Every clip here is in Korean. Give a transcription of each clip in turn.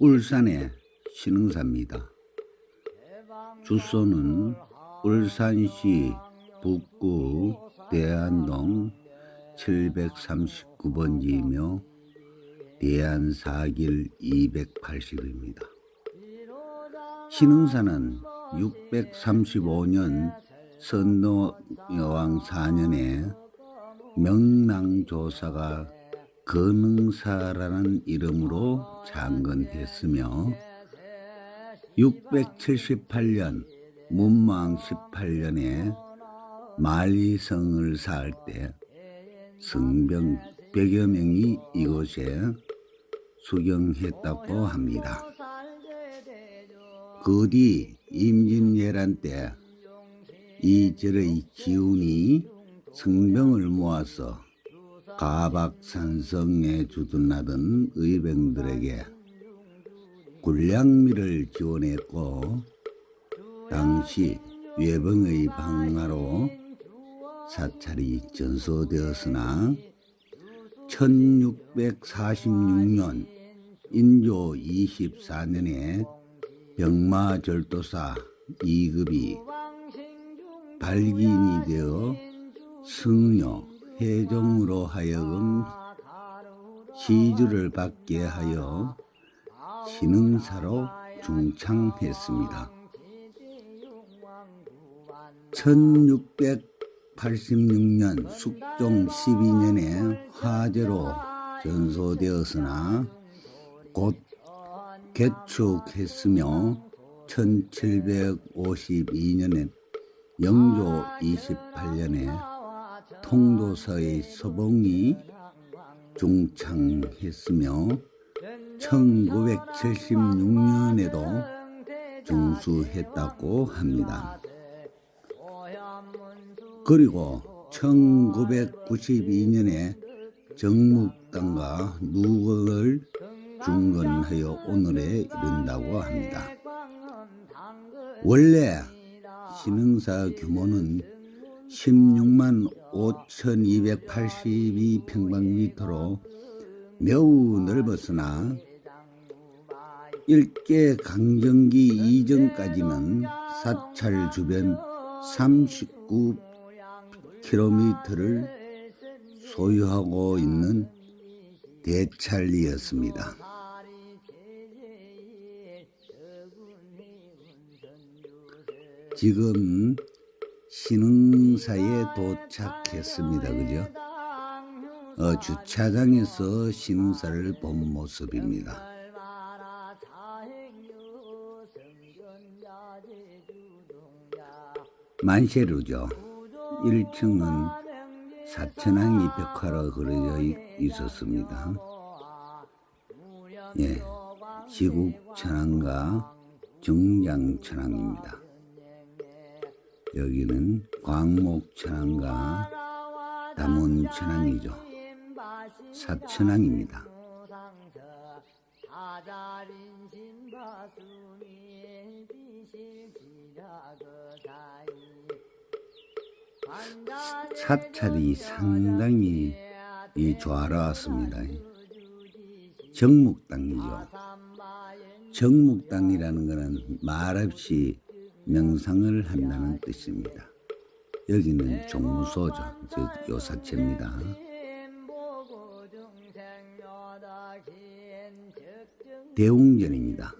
울산의 신흥사입니다. 주소는 울산시 북구 대안동 739번지이며 대안사길 280입니다. 신흥사는 635년 선노여왕 4년에 명랑조사가 건흥사라는 이름으로 창건했으며 678년 문망 18년에 만리성을 쌓을 때 성병 100여 명이 이곳에 수경했다고 합니다. 그 뒤 임진왜란 때 이 절의 기운이 성병을 모아서 가박산성에 주둔하던 의병들에게 군량미를 지원했고 당시 외병의 방화로 사찰이 전소되었으나 1646년 인조 24년에 병마절도사 2급이 발긴이 되어 승려 해종으로 하여금 시주를 받게 하여 신흥사로 중창했습니다. 1686년 숙종 12년에 화재로 전소되었으나 곧 개축했으며 1752년에 영조 28년에 통도서의 서봉이 중창했으며 1976년에도 중수했다고 합니다. 그리고 1992년에 정묵당과 누각을 중건하여 오늘에 이른다고 합니다. 원래 신흥사 규모는 16만 5,282평방미터로 매우 넓었으나 일개 강정기 이전까지는 사찰 주변 39km를 소유하고 있는 대찰리였습니다. 지금 신흥사에 도착했습니다. 그죠? 어, 주차장에서 신흥사를 본 모습입니다. 만세루죠. 1층은 사천왕이 벽화로 그려져 있- 있었습니다. 예, 지국천왕과 중장천왕입니다. 여기는 광목천왕과 담원천왕이죠. 사천왕입니다. 사찰이 상당히 이 조화로웠습니다. 정묵당이죠. 정묵당이라는 것은 말없이 명상을 한다는 뜻입니다. 여기는 종무소죠. 저 요사체입니다. 대웅전입니다.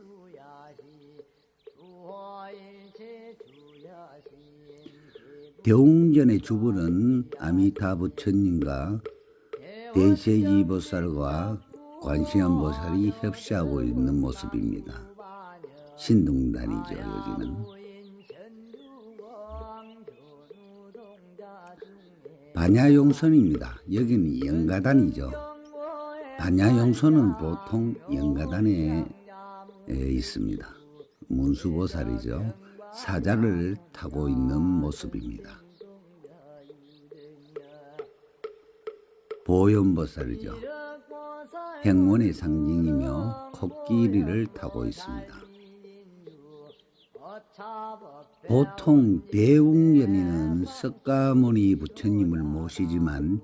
대웅전의 주부는 아미타 부처님과 대세지 보살과 관시암 보살이 협시하고 있는 모습입니다. 신동단이죠, 여기는. 반야용선입니다. 여기는 영가단이죠. 반야용선은 보통 영가단에 에, 있습니다. 문수보살이죠. 사자를 타고 있는 모습입니다. 보현보살이죠. 행운의 상징이며 코끼리를 타고 있습니다. 보통 대웅전에는 석가모니 부처님을 모시지만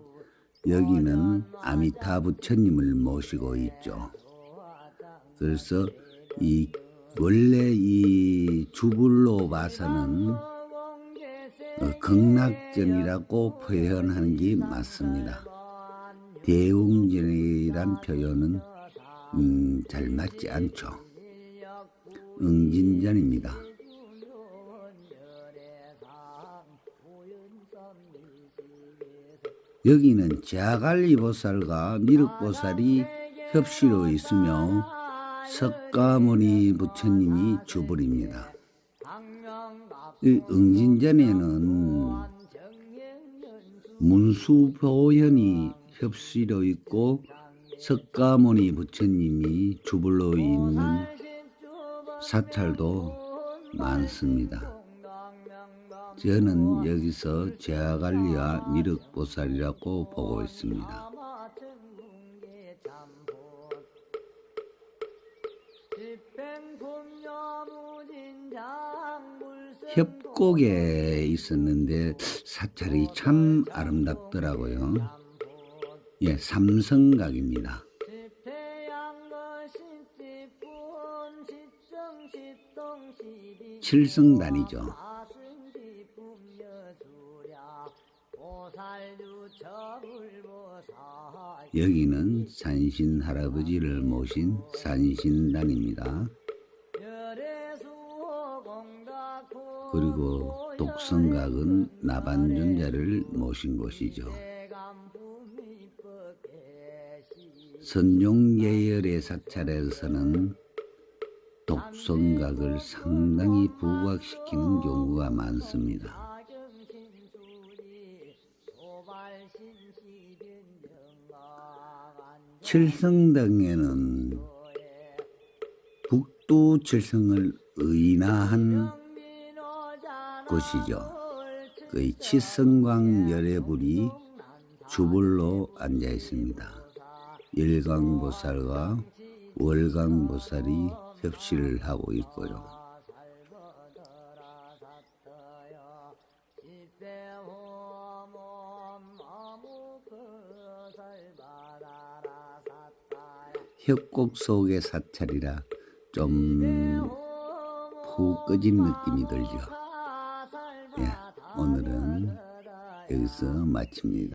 여기는 아미타 부처님을 모시고 있죠. 그래서 이 원래 이 주불로 봐서는 어, 극락전이라고 표현하는 게 맞습니다. 대웅전이란 표현은 음, 잘 맞지 않죠. 응진전입니다. 여기는 자갈리보살과 미륵보살이 협시로 있으며 석가모니 부처님이 주불입니다. 이 응진전에는 문수보현이 협시로 있고 석가모니 부처님이 주불로 있는 사찰도 많습니다. 저는 여기서 제아갈리와 미륵보살이라고 보고 있습니다. 협곡에 있었는데 사찰이 참 아름답더라고요. 예, 삼성각입니다. 칠성단이죠. 여기는 산신 할아버지를 모신 산신단입니다. 그리고 독성각은 나반존자를 모신 곳이죠. 선종 계열의 사찰에서는 독성각을 상당히 부각시키는 경우가 많습니다. 칠성당에는 북두 칠성을 의나한 곳이죠. 그 치성광 열애불이 주불로 앉아 있습니다. 일광보살과 월광보살이 협시를 하고 있고요. 협곡 속의 사찰이라 좀 푹 꺼진 느낌이 들죠. 예, 오늘은 여기서 마칩니다.